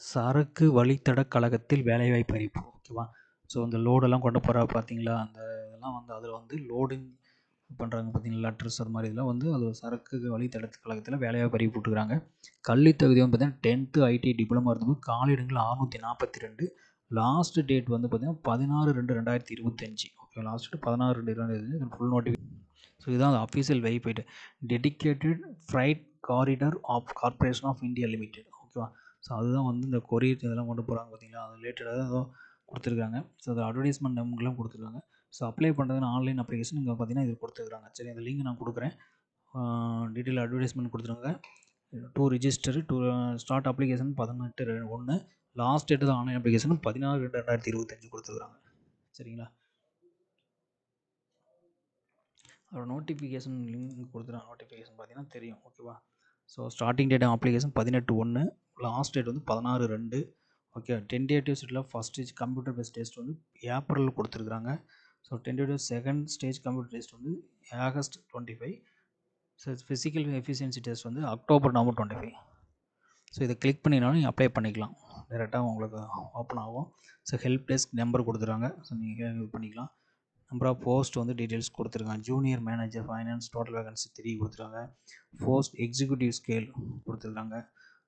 சரக்கு வழித்தட கழகத்தில் வேலைவாய்ப்பு அறிவிப்பு ஓகேவா ஸோ இந்த லோடெல்லாம் கொண்டு போகிறா பார்த்தீங்களா அந்த இதெல்லாம் வந்து அதில் வந்து லோடிங் பண்ணுறாங்க பார்த்தீங்களா லெட்டர்ஸ் அது மாதிரி இதெல்லாம் வந்து அது சரக்கு வழித்தட கழகத்தில் வேலைவாய்ப்பு அறிவிப்பு போட்டுக்கிறாங்க கல்வி தகுதி வந்து பார்த்தீங்கன்னா டென்த்து ஐடி டிப்ளமா இருந்தபோது காலிடங்கள் அறுநூற்றி நாற்பத்தி ரெண்டு லாஸ்ட் டேட் வந்து பார்த்தீங்கன்னா பதினாறு ரெண்டு ரெண்டாயிரத்தி இருபத்தஞ்சி. ஓகே லாஸ்ட் டேட் பதினாறு ரெண்டு ரெண்டாயிரத்தி ஃபுல் நோட்டிஃபிகேஷன் ஸோ இதுதான் official website dedicated freight corridor of corporation of India limited ஓகேவா ஸோ அதுதான் வந்து இந்த கொரியர் இதெல்லாம் கொண்டு போகிறாங்க பார்த்தீங்களா? அது ரிலேட்டடாக ஏதோ கொடுத்துருக்காங்க. ஸோ அது அட்வர்டைஸ்மெண்ட் நமக்குலாம் கொடுத்துருக்காங்க. ஸோ அப்ளை பண்ணுறதுன்னு ஆன்லைன் அப்ளிகேஷன் இங்கே பார்த்தீங்கன்னா இது கொடுத்துருக்காங்க. சரி அந்த லிங்க் நான் கொடுக்குறேன். டீட்டெயில் அட்வர்டைஸ்மெண்ட் கொடுத்துருங்க to register to start application பதினெட்டு ரெண்டு ஒன்று லாஸ்ட் டேட்டு தான் ஆன்லைன் அப்ளிகேஷன் பதினாறு ரெண்டு ரெண்டாயிரத்தி இருபத்தஞ்சு கொடுத்துருக்காங்க. சரிங்களா? அதோட நோட்டிஃபிகேஷன் லிங்க் கொடுத்துருக்காங்க நோட்டிஃபிகேஷன் பார்த்தீங்கன்னா தெரியும். ஓகேவா ஸோ ஸ்டார்டிங் டேட் அப்ளிகேஷன் பதினெட்டு ஒன்று லாஸ்ட் டேட் வந்து பதினாறு ரெண்டு. ஓகே டென்டேட்டிவ் சீட்டில் first stage computer based test வந்து ஏப்ரலில் கொடுத்துருக்குறாங்க. So tentative second stage computer test வந்து August twenty five so physical efficiency test வந்து October November twenty five so இதை கிளிக் பண்ணினாலும் நீங்கள் அப்ளை பண்ணிக்கலாம். டேரெக்டாக உங்களுக்கு ஓப்பன் ஆகும். ஸோ ஹெல்ப் டெஸ்க் நம்பர் கொடுத்துருக்காங்க. ஸோ நீங்கள் இது பண்ணிக்கலாம். நம்பர் ஆஃப் போஸ்ட் வந்து டீட்டெயில்ஸ் கொடுத்துருக்காங்க. Junior manager finance total vacancy three கொடுத்துருக்காங்க. போஸ்ட் எக்ஸிக்யூட்டிவ் ஸ்கேல் கொடுத்துருக்காங்க.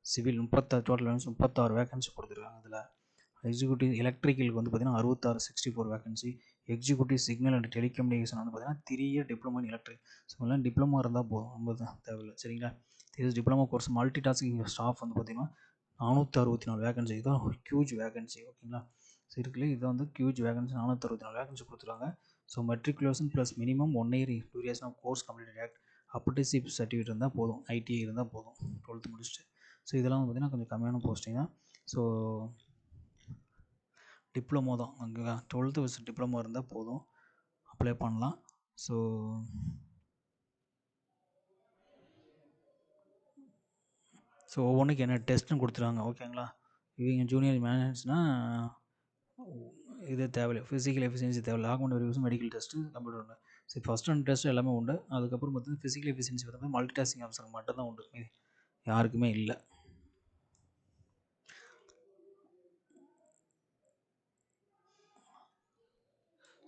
சிவில் முப்பத்தாறு டோட்டல் வேகன்சி முப்பத்தாறு வேகன்சி கொடுத்துருக்காங்க அதில். எக்ஸிக்யூட்டிவ் எலக்ட்ரிக்கலுக்கு வந்து பார்த்திங்கன்னா அறுபத்தாறு sixty four vacancy executive signal and telecommunication வந்து பார்த்திங்கன்னா three year diploma in electric so எல்லாம் டிப்ளமோ இருந்தால் போதும். ரொம்ப தேவையில்லை. சரிங்களா? இது diploma course multi tasking staff வந்து பார்த்திங்கன்னா நானூற்றி அறுபத்தி நாலு வேகன்சி இதுதான் ஹியூஜ் வேகன்சி ஓகேங்களா? ஸோ இருக்குல்ல இது வந்து ஹியூஜ் வேகன்சி நானூற்றி அறுபத்தி நாலு வேகன்சி கொடுத்துருக்காங்க so matriculation plus minimum one year duration of course complete act apprenticeship certificate இருந்தால் போதும் ஐடிஐ இருந்தால் போதும். டுவெல்த்து முடிச்சுட்டு. ஸோ இதெல்லாம் வந்து பார்த்திங்கன்னா கொஞ்சம் கம்மியான போஸ்டிங் தான். ஸோ டிப்ளமோ தான். அங்கே டுவெல்த்து வச்சு டிப்ளமோ இருந்தால் போதும். அப்ளை பண்ணலாம். ஸோ ஸோ ஒவ்வொன்றுக்கு என்ன டெஸ்ட்னு கொடுத்துருவாங்க. ஓகேங்களா இவங்க ஜூனியர் மேனேஜ்னால் இது தேவையில்லை. ஃபிசிக்கல் எஃபிஷியன்சி தேவையில்லை. Document verification medical test computer உண்டு சரி ஃபஸ்ட் அண்ட் டெஸ்ட் எல்லாமே உண்டு. அதுக்கப்புறம் பார்த்தீங்கன்னா ஃபிசிக்கல் எஃபிஷியன்சி வந்து மல்டி டாஸ்கிங் ஆப்ஷன் மட்டும்தான் உண்டு. யாருக்குமே இல்லை.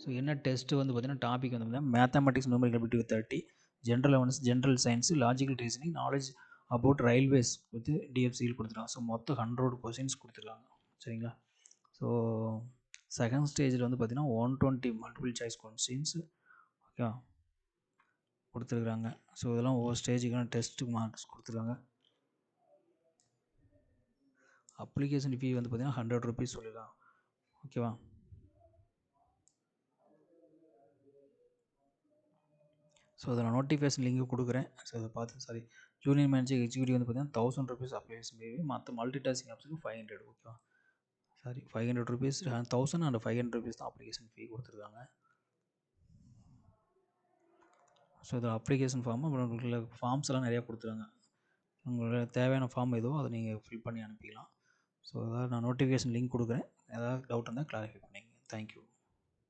ஸோ என்ன டெஸ்ட்டு வந்து பார்த்திங்கன்னா டாபிக் வந்து பார்த்தீங்கன்னா மேத்தமெட்டிக்ஸ் நியூமரிக்கல் பிடி with thirty general awareness general science logical reasoning knowledge about railways வந்து டிஎஃப்சியில் கொடுத்துருக்காங்க. ஸோ மொத்தம் ஹண்ட்ரட் கொஷின்ஸ் கொடுத்துருக்காங்க. சரிங்களா? ஸோ செகண்ட் ஸ்டேஜில் வந்து பார்த்திங்கன்னா one twenty multiple choice questions okay கொடுத்துருக்குறாங்க ஸோ இதெல்லாம் ஒவ்வொரு ஸ்டேஜுக்கான டெஸ்ட்டு மார்க்ஸ் கொடுத்துருக்காங்க. அப்ளிகேஷன் ஃபீ வந்து பார்த்திங்கன்னா ஹண்ட்ரட் ருபீஸ் சொல்லிடலாம். ஓகேவா ஸோ அதில் நோட்டிஃபிகேஷன் லிங்க் கொடுக்குறேன். ஸோ அதை பார்த்து சாரி ஜூனியர் மேனேஜர் எக்ஸிக்யூட்டிவ் வந்து பார்த்தீங்கன்னா தௌசண்ட் ருபீஸ் அப்ளிகேஷன் ஃபீ மற்ற மல்டி டாஸ்கிங் ஆப்ஸுக்கு ஃபைவ் ஹண்ட்ரட் ஓகேவா sorry five hundred rupees thousand and five hundred rupees தான் அப்ளிகேஷன் ஃபீ கொடுத்துருக்காங்க. ஸோ இதில் அப்ளிகேஷன் ஃபார்ம் அப்புறம் உங்களுக்கு ஃபார்ம்ஸ் எல்லாம் நிறையா கொடுத்துருக்காங்க. உங்களோட தேவையான ஃபார்ம் எதுவோ அதை நீங்கள் ஃபில் பண்ணி அனுப்பிக்கலாம். ஸோ அதாவது நான் நோட்டிஃபிகேஷன் லிங்க் கொடுக்குறேன். ஏதாவது டவுட் இருந்தால் கிளாரிஃபை பண்ணிங்க தேங்க்யூ